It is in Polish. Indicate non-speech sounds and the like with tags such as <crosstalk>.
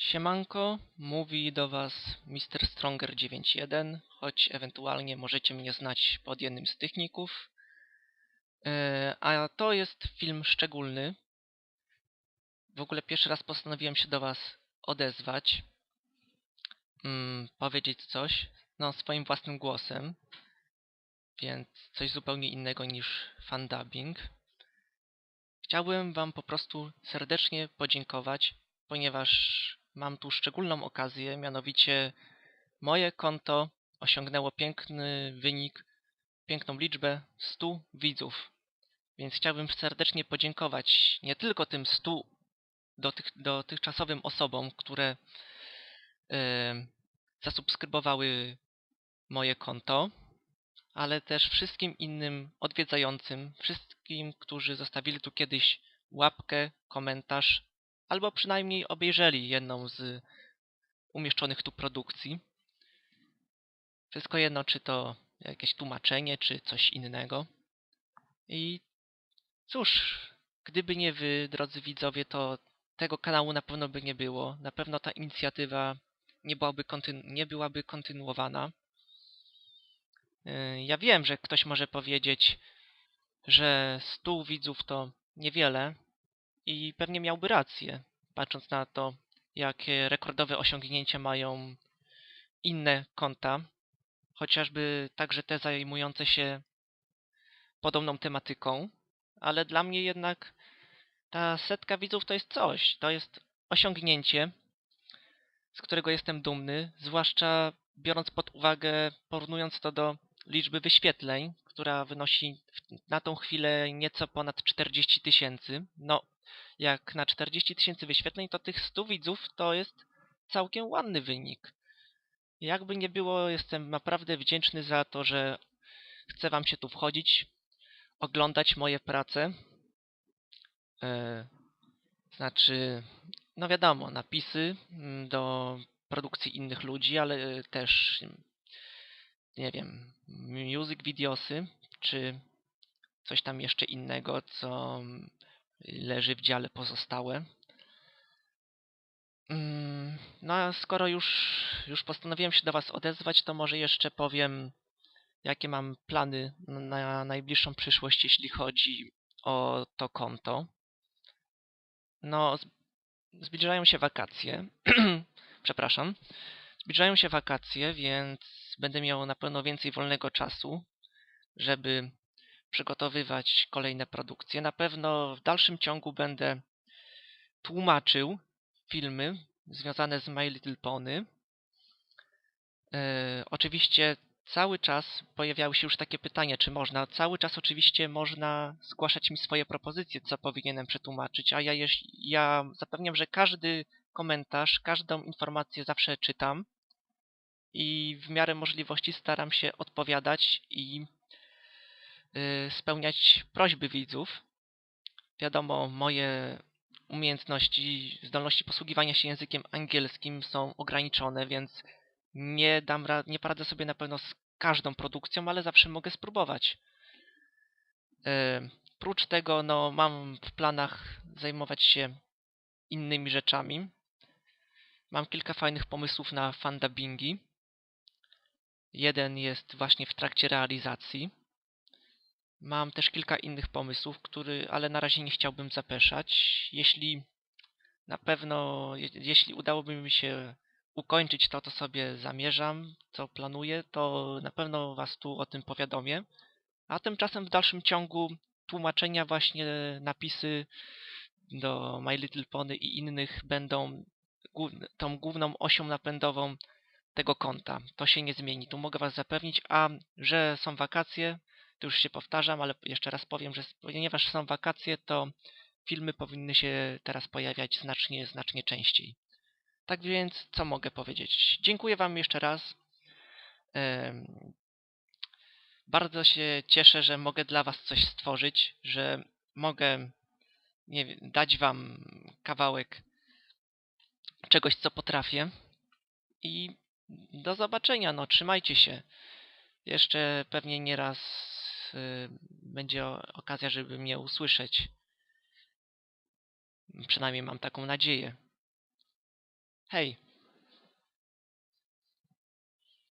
Siemanko, mówi do Was Mr. Stronger 9.1, choć ewentualnie możecie mnie znać pod jednym z tych ników. E, A to jest film szczególny. W ogóle pierwszy raz postanowiłem się do Was odezwać, mm, powiedzieć coś, no swoim własnym głosem, więc coś zupełnie innego niż fandubbing. Chciałbym Wam po prostu serdecznie podziękować, ponieważ mam tu szczególną okazję, mianowicie moje konto osiągnęło piękny wynik, piękną liczbę 100 widzów. Więc chciałbym serdecznie podziękować nie tylko tym 100 dotych, dotychczasowym osobom, które e, zasubskrybowały moje konto, ale też wszystkim innym odwiedzającym, wszystkim, którzy zostawili tu kiedyś łapkę, komentarz, albo przynajmniej obejrzeli jedną z umieszczonych tu produkcji. Wszystko jedno, czy to jakieś tłumaczenie, czy coś innego. I cóż, gdyby nie wy, drodzy widzowie, to tego kanału na pewno by nie było. Na pewno ta inicjatywa nie byłaby, kontynu- nie byłaby kontynuowana. Yy, Ja wiem, że ktoś może powiedzieć, że 100 widzów to niewiele i pewnie miałby rację, patrząc na to, jakie rekordowe osiągnięcia mają inne konta, chociażby także te zajmujące się podobną tematyką, ale dla mnie jednak ta setka widzów to jest coś, to jest osiągnięcie, z którego jestem dumny, zwłaszcza biorąc pod uwagę, porównując to do liczby wyświetleń, która wynosi na tą chwilę nieco ponad 40 tysięcy. No, jak na 40 tysięcy wyświetleń, to tych 100 widzów to jest całkiem ładny wynik. Jakby nie było, jestem naprawdę wdzięczny za to, że chce wam się tu wchodzić, oglądać moje prace. E, znaczy, no wiadomo, napisy mm, do produkcji innych ludzi, ale też, mm, nie wiem, music videosy, czy coś tam jeszcze innego, co leży w dziale pozostałe. Mm, No a skoro już, już postanowiłem się do Was odezwać, to może jeszcze powiem, jakie mam plany na najbliższą przyszłość, jeśli chodzi o to konto. No, zbliżają się wakacje. <clears throat> Przepraszam. Zbliżają się wakacje, więc będę miał na pewno więcej wolnego czasu, żeby przygotowywać kolejne produkcje. Na pewno w dalszym ciągu będę tłumaczył filmy związane z My Little Pony. E, oczywiście cały czas pojawiały się już takie pytania, czy można. Cały czas oczywiście można zgłaszać mi swoje propozycje, co powinienem przetłumaczyć, a ja, jeś- ja zapewniam, że każdy komentarz, każdą informację zawsze czytam i w miarę możliwości staram się odpowiadać i spełniać prośby widzów. Wiadomo, moje umiejętności, zdolności posługiwania się językiem angielskim są ograniczone, więc nie dam nie poradzę sobie na pewno z każdą produkcją, ale zawsze mogę spróbować. E, Prócz tego, no, mam w planach zajmować się innymi rzeczami. Mam kilka fajnych pomysłów na fandubbingi. Jeden jest właśnie w trakcie realizacji. Mam też kilka innych pomysłów, który, ale na razie nie chciałbym zapeszać. Jeśli na pewno, je, jeśli udałoby mi się ukończyć to, co sobie zamierzam, co planuję, to na pewno Was tu o tym powiadomię. A tymczasem w dalszym ciągu tłumaczenia właśnie napisy do My Little Pony i innych będą tą główną osią napędową tego konta. To się nie zmieni, tu mogę Was zapewnić, a że są wakacje, to już się powtarzam, ale jeszcze raz powiem, że ponieważ są wakacje, to filmy powinny się teraz pojawiać znacznie, znacznie częściej. Tak więc, co mogę powiedzieć? Dziękuję Wam jeszcze raz. Bardzo się cieszę, że mogę dla Was coś stworzyć, że mogę wiem, dać Wam kawałek czegoś, co potrafię. I do zobaczenia, no trzymajcie się. Jeszcze pewnie nieraz będzie o- okazja, żeby mnie usłyszeć. Przynajmniej mam taką nadzieję. Hej,